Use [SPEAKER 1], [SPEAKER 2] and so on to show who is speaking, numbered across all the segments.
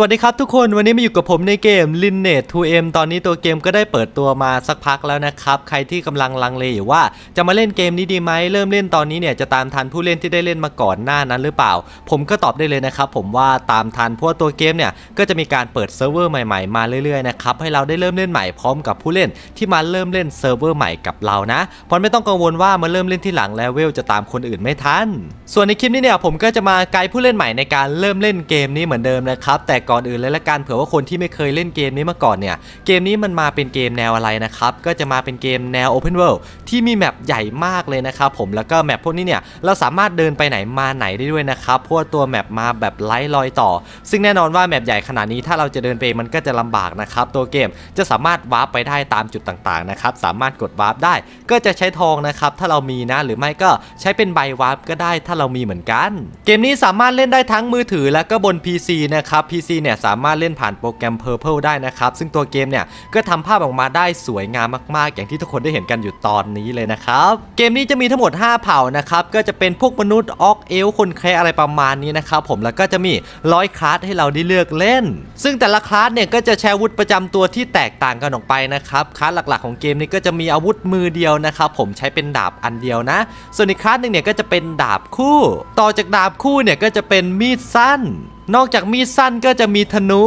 [SPEAKER 1] สวัสดีครับทุกคนวันนี้มาอยู่กับผมในเกม l i n e t 2M ตอนนี้ตัวเกมก็ได้เปิดตัวมาสักพักแล้วนะครับ ใครที่กำลังลังเลอยู่ว่าจะมาเล่นเกมนี้ดีไหมเริ่มเล่นตอนนี้เนี่ยจะตามทันผู้เล่นที่ได้เล่นมาก่อนหน้านั้นหรือเปล่า ผมก็ตอบได้เลยนะครับผมว่าตามทันเพราะตัวเกมเนี่ยก็จะมีการเปิดเซิร์ฟเวอร์ใหม่ๆมาเรื่อยๆนะครับให้เราได้เริ่มเล่นใหม่พร้อมกับผู้เล่นที่มาเริ่มเล่นเซิร์ฟเวอร์ใหม่กับเรานะเพราะไม่ต้องกังวลว่ามาเริ่มเล่นที่หลังแล้วเวลจะตามคนอื่นไม่ทันส่วนในคลิปนี้เนี่ยผมก็จะมาไกด์ผู้เล่นใหม่ในการเริ่มเล่นเกมนี้เหมือนเดิมนะครับแต่ก่อนอื่นเลยละกันเผื่อว่าคนที่ไม่เคยเล่นเกมนี้มาก่อนเนี่ย เกมนี้มันมาเป็นเกมแนวอะไรนะครับ ก็จะมาเป็นเกมแนว Open World ที่มีแมปใหญ่มากเลยนะครับผมแล้วก็แมปพวกนี้เนี่ยเราสามารถเดินไปไหนมาไหนได้ด้วยนะครับเพราะว่าตัวแมปมาแบบไร้รอยต่อ ซึ่งแน่นอนว่าแมปใหญ่ขนาดนี้ถ้าเราจะเดินไปมันก็จะลำบากนะครับตัวเกมจะสามารถวาร์ปไปได้ตามจุดต่างๆนะครับสามารถกดวาร์ปได้ ก็จะใช้ทองนะครับถ้าเรามีนะหรือไม่ก็ใช้เป็นใบวาร์ปก็ได้ถ้าเรามีเหมือนกัน เกมนี้สามารถเล่นได้ทั้งมือถือแล้วก็บน PC นะครับ PC เนี่ยสามารถเล่นผ่านโปรแกรม Purple ได้นะครับ ซึ่งตัวเกมเนี่ยก็ทำภาพออกมาได้สวยงามมากๆ อย่างที่ทุกคนได้เห็นกันอยู่ตอนนี้เลยนะครับ เกมนี้จะมีทั้งหมด 5 เผ่านะครับ ก็จะเป็นพวกมนุษย์ออกเอลคนแคร์อะไรประมาณนี้นะครับผมแล้วก็จะมีร้อยคลาสให้เราได้เลือกเล่น ซึ่งแต่ละคลาสเนี่ยก็จะใช้อาวุธประจำตัวที่แตกต่างกันออกไปนะครับคลาสหลักๆของเกมนี้ก็จะมีอาวุธมือเดียวนะครับผมใช้เป็นดาบอันเดียวนะ ส่วนอีกคลาสหนึ่งเนี่ยก็จะเป็นดาบคู่ ต่อจากดาบคู่เนี่ยก็จะเป็นมีดสั้น นอกจากมีดสั้นก็จะมีธนู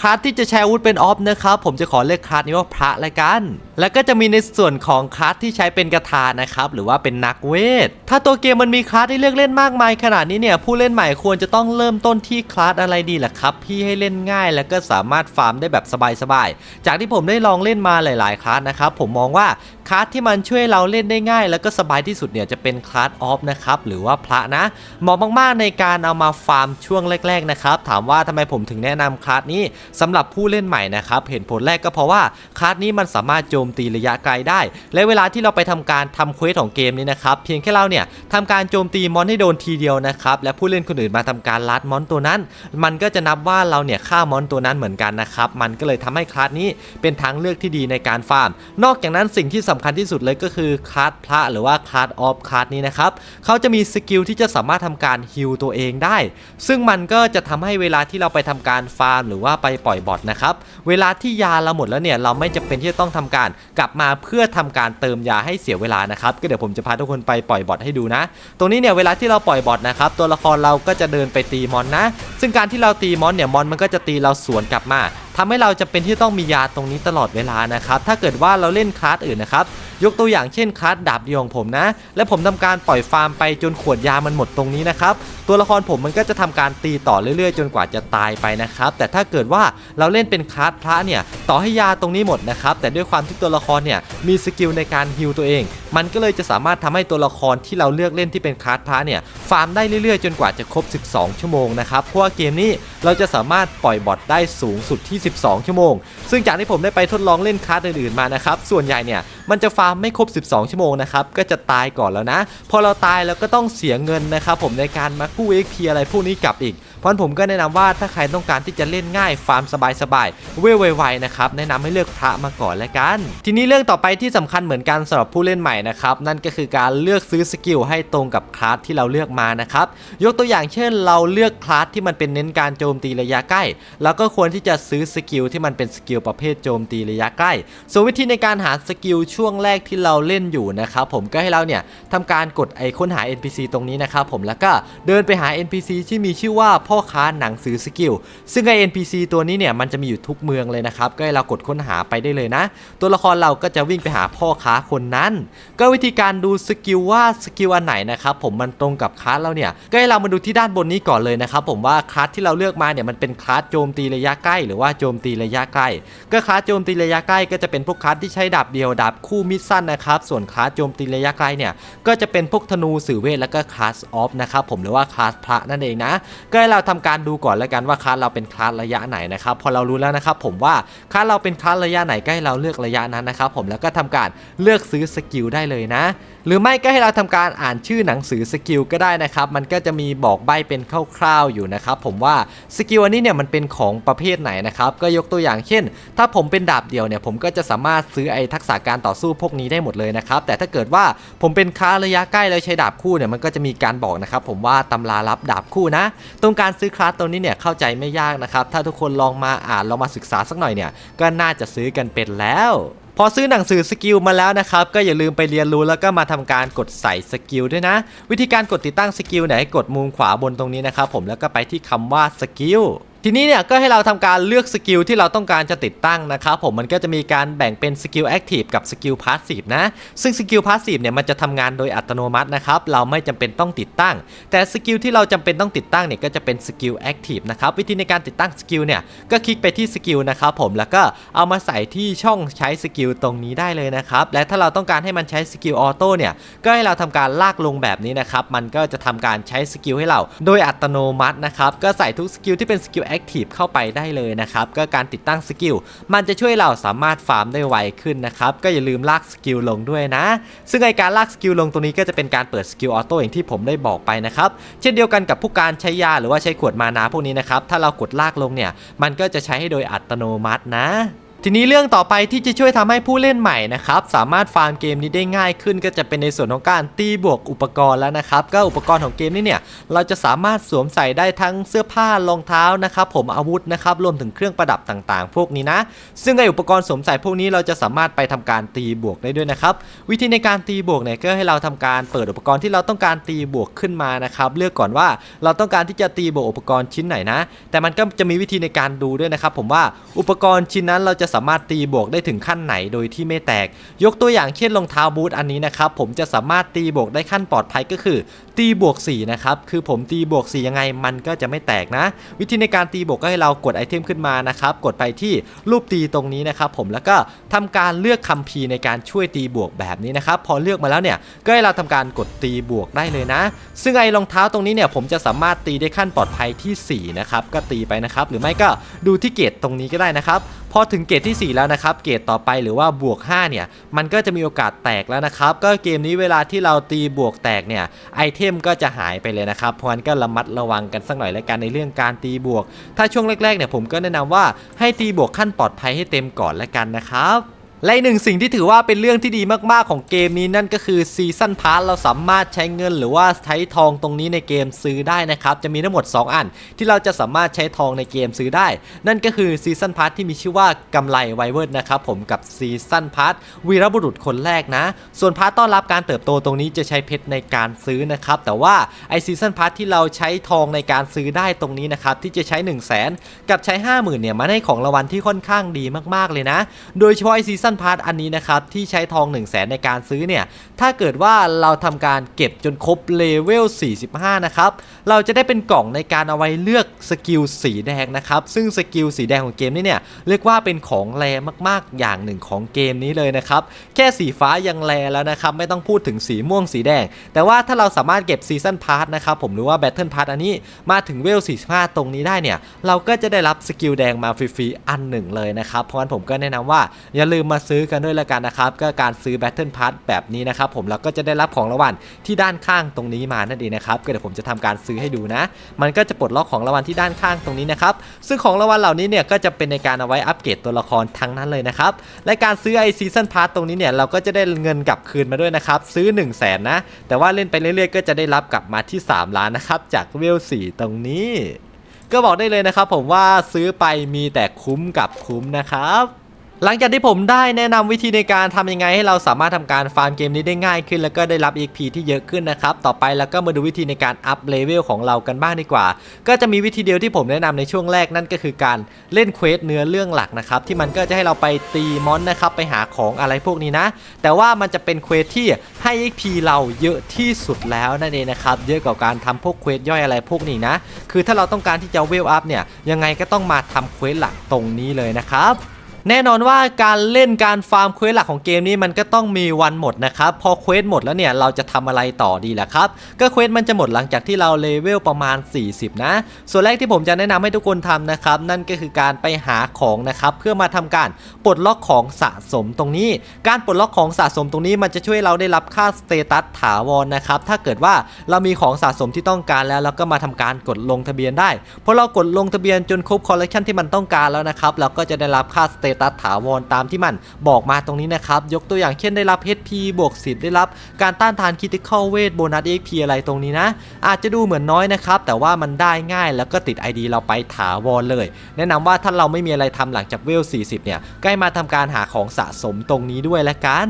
[SPEAKER 1] คลาสที่จะใช้อาวุธเป็นออฟนะครับผมจะขอเรียกคลาสนี้ว่าพระละกัน แล้วก็จะมีในส่วนของคลาสที่ใช้เป็นกระทานะครับหรือว่าเป็นนักเวท ถ้าตัวเกมมันมีคลาสให้เลือกเล่นมากมายขนาดนี้เนี่ยผู้เล่นใหม่ควรจะต้องเริ่มต้นที่คลาสอะไรดีล่ะครับพี่ให้เล่นง่าย แล้วก็สามารถฟาร์มได้แบบสบายๆจากที่ผมได้ลองเล่นมาหลาย ๆ คลาสนะครับผมมองว่าคลาสที่มันช่วยเราเล่นได้ง่าย แล้วก็สบายที่สุดเนี่ยจะเป็นคลาสออฟนะครับหรือว่าพระนะเหมาะมากๆในการเอามาฟาร์มช่วงแรก ๆ นะครับ ถามว่าทำไมผมถึงแนะนำคลาสนี้สำหรับผู้เล่นใหม่นะครับเหตุผลแรกก็เพราะว่าคลาสนี้มันสามารถโจมตีระยะไกลได้ และเวลาที่เราไปทำการทำเควสของเกมนี้นะครับเพียงแค่เราเนี่ยทำการโจมตีมอนให้โดนทีเดียวนะครับและผู้เล่นคนอื่นมาทำการลัดมอนตัวนั้น มันก็จะนับว่าเราเนี่ยฆ่ามอนตัวนั้นเหมือนกันนะครับมันก็เลยทำให้คลาสนี้เป็นทางเลือกที่ดีในการฟาร์ม นอกจากนั้นสิ่งที่สำคัญที่สุดเลยก็คือคลาสพระหรือว่าคลาสออฟคลาสนี้นะครับเขาจะมีสกิลที่จะสามารถทำการฮิลตัวเองได้ ซึ่งมันก็จะทำให้เวลาที่เราไปทำการฟาร์ม หรือว่าไปปล่อยบอทนะครับเวลาที่ยาเราหมดแล้วเนี่ยเราไม่จำเป็นที่จะต้องทำการกลับมาเพื่อทำการเติมยาให้เสียเวลานะครับก็เดี๋ยวผมจะพาทุกคนไปปล่อยบอทให้ดูนะ ตรงนี้เนี่ยเวลาที่เราปล่อยบอทนะครับตัวละครเราก็จะเดินไปตีมอนนะ ซึ่งการที่เราตีมอนเนี่ยมอนมันก็จะตีเราสวนกลับมาทำให้เราจะเป็นที่ต้องมียาตรงนี้ตลอดเวลานะครับถ้าเกิดว่าเราเล่นคลาสอื่นนะครับยกตัวอย่างเช่นคลาสดาบดีของผมนะ และผมทำการปล่อยฟาร์มไปจนขวดยามันหมดตรงนี้นะครับตัวละครผมมันก็จะทำการตีต่อเรื่อยๆ จนกว่าจะตายไปนะครับแต่ถ้าเกิดว่าเราเล่นเป็นคลาสพระเนี่ยต่อให้ยาตรงนี้หมดนะครับแต่ด้วยความที่ตัวละครเนี่ยมีสกิลในการฮิลตัวเอง มันก็เลยจะสามารถทำให้ตัวละครที่เราเลือกเล่นที่เป็นคลาสพระเนี่ยฟาร์มได้เรื่อยๆ จนกว่าจะครบ 12 ชั่วโมงนะครับเพราะว่าเกมนี้เราจะสามารถปล่อยบอทได้สูงสุดที่ 12 ชั่วโมง ซึ่งจากที่ผมได้ไปทดลองเล่นคลาสอื่นๆมานะครับส่วนใหญ่เนี่ยมันจะฟาร์มไม่ครบ 12 ชั่วโมงนะครับก็จะตายก่อนแล้วนะ พอเราตายแล้วก็ต้องเสียเงินนะครับผมในการมากู้ XP อะไรพวกนี้กลับอีกเพราะผมก็แนะนำว่าถ้าใครต้องการที่จะเล่นง่ายฟาร์มสบายๆเวไวๆนะครับแนะนำให้เลือกพระมาก่อนแล้วกัน ทีนี้เรื่องต่อไปที่สำคัญเหมือนกันสำหรับผู้เล่นใหม่นะครับนั่นก็คือการเลือกซื้อสกิลให้ตรงกับคลาสที่เราเลือกมานะครับยกตัวอย่างเช่น เราเลือกคลาสที่มันเป็นเน้นการโจมตีระยะใกล้เราก็ควรที่จะซื้อสกิลที่มันเป็นสกิลประเภทโจมตีระยะใกล้ส่วนวิธีในการหาสกิลช่วงแรกที่เราเล่นอยู่นะครับผมก็ให้เราเนี่ยทำการกดไอค้นหา NPC ตรงนี้นะครับผมแล้วก็เดินไปหา NPC ที่มีชื่อว่าพ่อค้าหนังสือสกิลซึ่งไอ NPC ตัวนี้เนี่ยมันจะมีอยู่ทุกเมืองเลยนะครับก็ให้เรากดค้นหาไปได้เลยนะ ตัวละครเราก็จะวิ่งไปหาพ่อค้าคนนั้น ก็วิธีการดูสกิลว่าสกิลอันไหนนะครับผมมันตรงกับคลาสเราเนี่ยก็ให้เรามาดูที่ด้านบนนี้ก่อนเลยนะครับผมว่าคลาสที่เราเลือกมาเนี่ยมันเป็นคลาสโจมตีระยะใกล้ หรือว่าโจมตีระยะใกล้ ก็คลาสโจมตีระยะใกล้ก็จะเป็นพวกคลาสที่ใช้ดาบเดียวดาบคู่มิดสั้นนะครับส่วนคลาสโจมตีระยะไกลเนี่ยก็จะเป็นพวกธนูสื่อเวทแล้วก็คลาสออฟนะครับผมหรือว่าคลาสพระนั่นเองนะก็ให้เราทำการดูก่อนแล้วกันว่าคลาสเราเป็นคลาสระยะไหนนะครับพอเรารู้แล้วนะครับผมว่าคลาสเราเป็นคลาสระยะไหนก็ให้เราเลือกระยะนั้นนะครับผมแล้วก็ทำการเลือกซื้อสกิลได้เลยนะ หรือไม่ก็ให้เราทำการอ่านชื่อหนังสือสกิลก็ได้นะครับ มันก็จะมีบอกใบเป็นคร่าวๆอยู่นะครับ ผมว่าสกิลอันนี้เนี่ยมันเป็นของประเภทไหนนะครับ ก็ยกตัวอย่างเช่น ถ้าผมเป็นดาบเดียวเนี่ย ผมก็จะสามารถซื้อไอ้ทักษะการต่อสู้พวกนี้ได้หมดเลยนะครับ แต่ถ้าเกิดว่าผมเป็นค้าระยะใกล้แล้วใช้ดาบคู่เนี่ย มันก็จะมีการบอกนะครับผมว่าตำรารับดาบคู่นะ ตรงการซื้อคลาสตัวนี้เนี่ยเข้าใจไม่ยากนะครับ ถ้าทุกคนลองมาอ่านลองมาศึกษาสักหน่อยเนี่ย ก็น่าจะซื้อกันเป็นแล้ว อซื้อหนังสือสกิลมาแล้วนะครับ ก็อย่าลืมไปเรียนรู้แล้วก็มาทำการกดใส่สกิลด้วยนะ วิธีการกดติดตั้งสกิลไหนกดมุมขวาบนตรงนี้นะครับผมแล้วก็ไปที่คำว่าสกิล ทีนี้เนี่ยก็ให้เราทำการเลือกสกิลที่เราต้องการจะติดตั้งนะครับผมมันก็จะมีการแบ่งเป็นสกิลแอคทีฟกับสกิลพาสซีฟนะซึ่งสกิลพาสซีฟเนี่ยมันจะทำงานโดยอัตโนมัตินะครับเราไม่จำเป็นต้องติดตั้ง แต่สกิลที่เราจำเป็นต้องติดตั้งเนี่ยก็จะเป็นสกิลแอคทีฟนะครับวิธีในการติดตั้งสกิลเนี่ยก็คลิกไปที่สกิลนะครับผมแล้วก็เอามาใส่ที่ช่องใช้สกิลตรงนี้ได้เลยนะครับและถ้าเราต้องการให้มันใช้สกิลออโต้เนี่ยก็ให้เราทำการลากลงแบบนี้นะครับมันก็จะทำการใช้สกิลให้เรา โดยอัตโนมัตินะครับก็ใส่ทุกสกิลที่เป็นสกิลแอคทีฟเข้าไปได้เลยนะครับ ก็การติดตั้งสกิลมันจะช่วยเราสามารถฟาร์มได้ไวขึ้นนะครับ ก็อย่าลืมลากสกิลลงด้วยนะ ซึ่งไอการลากสกิลลงตรงนี้ก็จะเป็นการเปิดสกิลออโต้อย่างที่ผมได้บอกไปนะครับ เช่นเดียวกันกับผู้การใช้ยาหรือว่าใช้ขวดมานาพวกนี้นะครับ ถ้าเรากดลากลงเนี่ย มันก็จะใช้ให้โดยอัตโนมัตินะ ทีนี้เรื่องต่อไปที่จะช่วยทำให้ผู้เล่นใหม่นะครับสามารถฟาร์มเกมนี้ได้ง่ายขึ้น ก็จะเป็นในส่วนของการตีบวกอุปกรณ์แล้วนะครับ ก็อุปกรณ์ของเกมนี้เนี่ยเราจะสามารถสวมใส่ได้ทั้งเสื้อผ้ารองเท้านะครับผมอาวุธนะครับรวมถึงเครื่องประดับต่างๆ พวกนี้นะ ซึ่งไออุปกรณ์สวมใส่พวกนี้เราจะสามารถไปทำการตีบวกได้ด้วยนะครับวิธีในการตีบวกเนี่ยก็ให้เราทำการเปิดอุปกรณ์ที่เราต้องการตีบวกขึ้นมานะครับเลือกก่อนว่าเราต้องการที่จะตีบวกอุปกรณ์ชิ้นไหนนะ แต่มันก็จะมีวิธีในการดูด้วยนะครับผมว่าอุปกรณ์ชิ้นนั้นเราจะสามารถตีบวกได้ถึงขั้นไหนโดยที่ไม่แตก ยกตัวอย่างเช่นรองเท้าบูทอันนี้นะครับผมจะสามารถตีบวกได้ขั้นปลอดภัยก็คือ ตีบวก4นะครับคือผมตีบวก4ยังไงมันก็จะไม่แตกนะ วิธีในการตีบวกก็ให้เรากดไอเทมขึ้นมานะครับกดไปที่รูปตีตรงนี้นะครับผมแล้วก็ทำการเลือกคัมภีร์ในการช่วยตีบวกแบบนี้นะครับพอเลือกมาแล้วเนี่ยก็ให้เราทำการกดตีบวกได้เลยนะ ซึ่งไอรองเท้าตรงนี้เนี่ยผมจะสามารถตีได้ขั้นปลอดภัยที่4นะครับก็ตีไปนะครับหรือไม่ก็ดูที่เกรดตรงนี้ก็ได้นะครับพอถึงเกรดที่ 4 แล้วนะครับ เกรดต่อไปหรือว่าบวก 5 เนี่ย มันก็จะมีโอกาสแตกแล้วนะครับ ก็เกมนี้เวลาที่เราตีบวกแตกเนี่ย ไอเทมก็จะหายไปเลยนะครับ เพราะฉะนั้นก็ระมัดระวังกันสักหน่อยแล้วกันในเรื่องการตีบวก ถ้าช่วงแรกๆเนี่ยผมก็แนะนำว่าให้ตีบวกขั้นปลอดภัยให้เต็มก่อนแล้วกันนะครับ และหนึ่งสิ่งที่ถือว่าเป็นเรื่องที่ดีมากๆของเกมนี้นั่นก็คือซีซันพาร์เราสามารถใช้เงินหรือว่าใช้ทองตรงนี้ในเกมซื้อได้นะครับ จะมีทั้งหมด 2 อัน ที่เราจะสามารถใช้ทองในเกมซื้อได้ นั่นก็คือซีซันพาร์ที่มีชื่อว่ากำไรไวเวิร์ดนะครับผมกับซีซันพาร์วีรบุรุษคนแรกนะ ส่วนพาร์ต้อนรับการเติบโตตรงนี้จะใช้เพชรในการซื้อนะครับแต่ว่าไอซีซันพาร์ที่เราใช้ทองในการซื้อได้ตรงนี้นะครับที่จะใช้ 1 0 0 0 0แสนกับใช้ 50,000เนี่ยมาให้ของรางวัลที่ค่อนข้างดีมากๆเลยนะ โดยเฉพาะไอซีซันพาร์อันนี้นะครับที่ใช้ทอง 1 0 0 0 0แสนในการซื้อเนี่ยถ้าเกิดว่าเราทำการเก็บจนครบเลเวล 45 นะครับเราจะได้เป็นกล่องในการเอาไว้เลือกสกิลสีแดงนะครับซึ่งสกิลสีแดงของเกมนี้เนี่ยเรียกว่าเป็นของแรมากๆอย่างหนึ่งของเกมนี้เลยนะครับแค่สีฟ้ายังแรแล้วนะครับไม่ต้องพูดถึงสีม่วงสีแดง แต่ว่าถ้าเราสามารถเก็บซีซันพาร์ทนะครับผมหรือว่าแบทเทิลพาร์ทอันนี้มาถึงเวล 45 ตรงนี้ได้เนี่ยเราก็จะได้รับสกิลแดงมาฟรีๆอันหนึ่งเลยนะครับเพราะฉะนั้นผมก็แนะนำว่าอย่าลืมมาซื้อกันด้วยละกันนะครับก็การซื้อ Battle Pass แบบนี้นะครับผมแล้วก็จะได้รับของรางวัลที่ด้านข้างตรงนี้มานั่นเองนะครับก็เดี๋ยวผมจะทำการซื้อให้ดูนะ มันก็จะปลดล็อกของรางวัลที่ด้านข้างตรงนี้นะครับซึ่งของรางวัลเหล่านี้เนี่ยก็จะเป็นในการเอาไว้อัปเกรดตัวละครทั้งนั้นเลยนะครับและการซื้อไอซีซันพาร์ตรงนี้เนี่ยเราก็จะได้เงินกลับคืนมาด้วยนะครับซื้อ 1 0 0 0 0แสนนะแต่ว่าเล่นไปเรื่อยๆ ก็จะได้รับกลับมาที่ 3 ล้านนะครับจากเวล4ตรงนี้ ก็บอกได้เลยนะครับผมว่าซื้อไปมีแต่คุ้มกับคุ้มนะครับ หลังจากที่ผมได้แนะนำวิธีในการทำยังไงให้เราสามารถทำการฟาร์มเกมนี้ได้ง่ายขึ้น แล้วก็ได้รับ EXP ที่เยอะขึ้นนะครับ ต่อไปแล้วก็มาดูวิธีในการอัพเลเวลของเรากันบ้างดีกว่า ก็จะมีวิธีเดียวที่ผมแนะนำในช่วงแรกนั่นก็คือการเล่นเควสเนื้อเรื่องหลักนะครับที่มันก็จะให้เราไปตีมอนนะครับไปหาของอะไรพวกนี้นะ แต่ว่ามันจะเป็นเควสที่ให้ EXP เราเยอะที่สุดแล้วนั่นเองนะครับเยอะกว่าการทำพวกเควสย่อยอะไรพวกนี้นะ คือถ้าเราต้องการที่จะเวลอัพเนี่ยยังไงก็ต้องมาทำเควสหลักตรงนี้เลยนะครับ แน่นอนว่าการเล่นการฟาร์มเควสหลักของเกมนี้มันก็ต้องมีวันหมดนะครับ พอเควสหมดแล้วเนี่ยเราจะทำอะไรต่อดีล่ะครับ ก็เควสมันจะหมดหลังจากที่เราเลเวลประมาณ 40 นะ ส่วนแรกที่ผมจะแนะนำให้ทุกคนทำนะครับ นั่นก็คือการไปหาของนะครับเพื่อมาทำการปลดล็อกของสะสมตรงนี้ การปลดล็อกของสะสมตรงนี้มันจะช่วยเราได้รับค่าสเตตัสถาวรนะครับถ้าเกิดว่าเรามีของสะสมที่ต้องการแล้วเราก็มาทำการกดลงทะเบียนได้พอเรากดลงทะเบียนจนครบคอลเลคชันที่มันต้องการแล้วนะครับเราก็จะได้รับค่าสเตตัสถาวรตามที่มันบอกมาตรงนี้นะครับ ยกตัวอย่างเช่นได้รับ HP บวก10 ได้รับการต้านทานคิติคอลเวทโบนัส XP อะไรตรงนี้นะ อาจจะดูเหมือนน้อยนะครับ แต่ว่ามันได้ง่ายแล้วก็ติด ID เราไปถาวรเลย แนะนำว่าถ้าเราไม่มีอะไรทำหลังจากเวล40เนี่ยใกล้มาทำการหาของสะสมตรงนี้ด้วยละกัน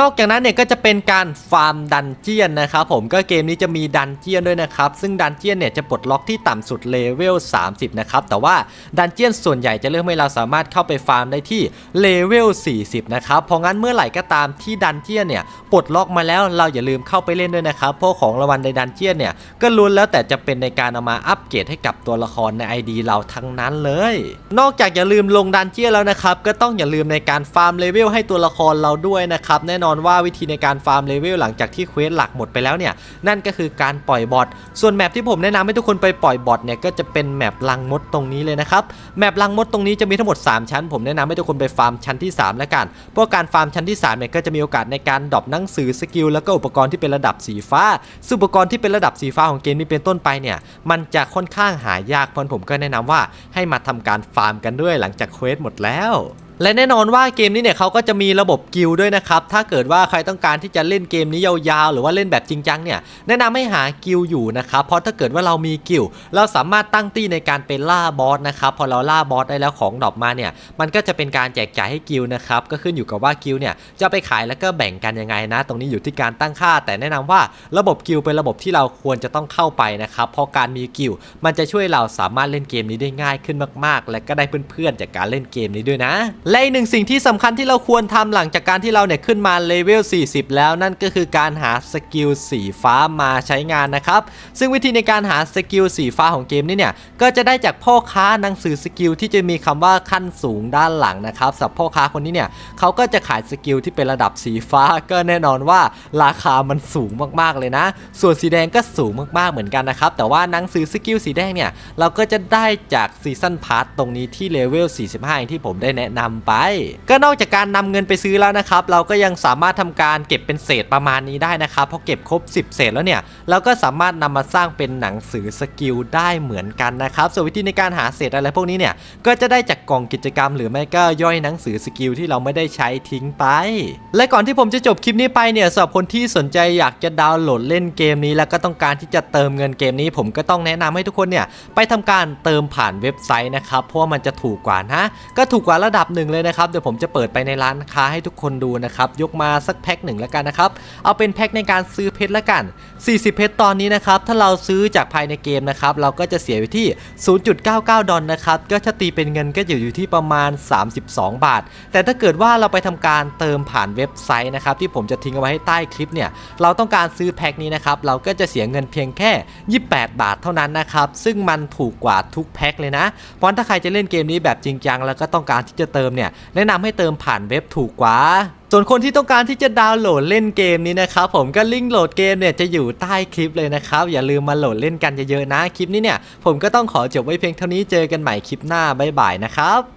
[SPEAKER 1] นอกจากนั้นเนี่ยก็จะเป็นการฟาร์มดันเจียนนะครับผมก็เกมนี้จะมีดันเจียนด้วยนะครับ ซึ่งดันเจียนเนี่ยจะปลดล็อกที่ต่ำสุดเลเวล 30 นะครับ แต่ว่าดันเจียนส่วนใหญ่จะเลือกให้เราสามารถเข้าไปฟาร์มได้ที่เลเวล 40 นะครับ เพราะงั้นเมื่อไหร่ก็ตามที่ดันเจียนเนี่ยปลดล็อกมาแล้วเราอย่าลืมเข้าไปเล่นด้วยนะครับเพราะของรางวัลในดันเจียนเนี่ยก็ล้วนแล้วแต่จะเป็นในการเอามาอัปเกรดให้กับตัวละครใน ID เราทั้งนั้นเลย นอกจากอย่าลืมลงดันเจียนแล้วนะครับก็ต้องอย่าลืมในการฟาร์มเลเวลให้ตัวละครเราด้วยนะครับแน่นอนว่าวิธีในการฟาร์มเลเวลหลังจากที่เควสหลักหมดไปแล้วเนี่ยนั่นก็คือการปล่อยบอทส่วนแมปที่ผมแนะนำให้ทุกคนไปปล่อยบอทเนี่ยก็จะเป็นแมปลังมดตรงนี้เลยนะครับแมปลังมดตรงนี้จะมีทั้งหมด 3 ชั้น ผมแนะนำให้ทุกคนไปฟาร์มชั้นที่ 3 แล้วกันเพราะการฟาร์มชั้นที่3เนี่ยก็จะมีโอกาสในการดรอปหนังสือสกิลแล้วก็อุปกรณ์ที่เป็นระดับสีฟ้าซึ่งอุปกรณ์ที่เป็นระดับสีฟ้าของเกมนี้เป็นต้นไปเนี่ยมันจะค่อนข้างหายากเพราะผมก็แนะนำว่าให้มาทำการฟาร์มกันด้วยหลังจากเควสหมดแล้ว และแน่นอนว่าเกมนี้เนี่ยเขาก็จะมีระบบกิลด้วยนะครับ ถ้าเกิดว่าใครต้องการที่จะเล่นเกมนี้ยาวๆ หรือว่าเล่นแบบจริงจังเนี่ยแนะนำให้หากิลอยู่นะครับ เพราะถ้าเกิดว่าเรามีกิลเราสามารถตั้งตี้ในการเป็นล่าบอสนะครับ พอเราล่าบอสได้แล้วของดรอปมาเนี่ยมันก็จะเป็นการแจกจ่ายให้กิลนะครับ ก็ขึ้นอยู่กับว่ากิลเนี่ยจะไปขายแล้วก็แบ่งกันยังไงนะ ตรงนี้อยู่ที่การตั้งค่า แต่แนะนำว่าระบบกิลเป็นระบบที่เราควรจะต้องเข้าไปนะครับ เพราะการมีกิลมันจะช่วยเราสามารถเล่นเกมนี้ได้ง่ายขึ้นมาก ๆ และก็ได้เพื่อนๆจากการเล่นเกมนี้ด้วยนะและอีกหนึ่งสิ่งที่สำคัญที่เราควรทำหลังจากการที่เราเนี่ยขึ้นมาเลเวล 40 แล้วนั่นก็คือการหาสกิลสีฟ้ามาใช้งานนะครับ ซึ่งวิธีในการหาสกิลสีฟ้าของเกมนี้เนี่ยก็จะได้จากพ่อค้าหนังสือสกิลที่จะมีคำว่าขั้นสูงด้านหลังนะครับสำหรับพ่อค้าคนนี้เนี่ยเขาก็จะขายสกิลที่เป็นระดับสีฟ้า ก็แน่นอนว่าราคามันสูงมากๆเลยนะ ส่วนสีแดงก็สูงมากๆเหมือนกันนะครับแต่ว่าหนังสือสกิลสีแดงเนี่ยเราก็จะได้จากซีซันพาร์ตตรงนี้ที่เลเวล 45 อย่างที่ผมได้แนะนำไป ก็นอกจากการนำเงินไปซื้อแล้วนะครับ เราก็ยังสามารถทำการเก็บเป็นเศษประมาณนี้ได้นะครับพอเก็บครบ 10 เศษแล้วเนี่ยเราก็สามารถนำมาสร้างเป็นหนังสือสกิลได้เหมือนกันนะครับส่วนวิธีในการหาเศษอะไรพวกนี้เนี่ยก็จะได้จากกล่องกิจกรรม หรือไม่ก็ย่อยหนังสือสกิลที่เราไม่ได้ใช้ทิ้งไป และก่อนที่ผมจะจบคลิปนี้ไปเนี่ยสำหรับคนที่สนใจอยากจะดาวน์โหลดเล่นเกมนี้ แล้วก็ต้องการที่จะเติมเงินเกมนี้ ผมก็ต้องแนะนำให้ทุกคนเนี่ยไปทำการเติมผ่านเว็บไซต์นะครับเพราะว่ามันจะถูกกว่านะก็ถูกกว่าระดับหนึ่งเลยนะครับ เดี๋ยวผมจะเปิดไปในร้านค้าให้ทุกคนดูนะครับ ยกมาสักแพ็คหนึ่งแล้วกันนะครับ เอาเป็นแพ็คในการซื้อเพชรแล้วกัน 40 เพชรตอนนี้นะครับ ถ้าเราซื้อจากภายในเกมนะครับ เราก็จะเสียอยู่ที่ 0.99 ดอลนะครับ ก็ถ้าตีเป็นเงินก็อยู่อยู่ที่ประมาณ 32 บาท แต่ถ้าเกิดว่าเราไปทำการเติมผ่านเว็บไซต์นะครับที่ผมจะทิ้งเอาไว้ให้ใต้คลิปเนี่ย เราต้องการซื้อแพ็คนี้นะครับ เราก็จะเสียเงินเพียงแค่ 28 บาทเท่านั้นนะครับ ซึ่งมันถูกกว่าทุกแพ็คเลยนะ เพราะถ้าใครจะเล่นเกมนี้แบบจริงจังแล้วก็ต้องการที่จะเติมเนี่ยแนะนำให้เติมผ่านเว็บถูกกว่า ส่วนคนที่ต้องการที่จะดาวน์โหลดเล่นเกมนี้นะครับผมก็ลิงก์โหลดเกมเนี่ยจะอยู่ใต้คลิปเลยนะครับ อย่าลืมมาโหลดเล่นกันเยอะๆนะ คลิปนี้เนี่ยผมก็ต้องขอจบไว้เพียงเท่านี้เจอกันใหม่คลิปหน้าบ๊ายบายนะครับ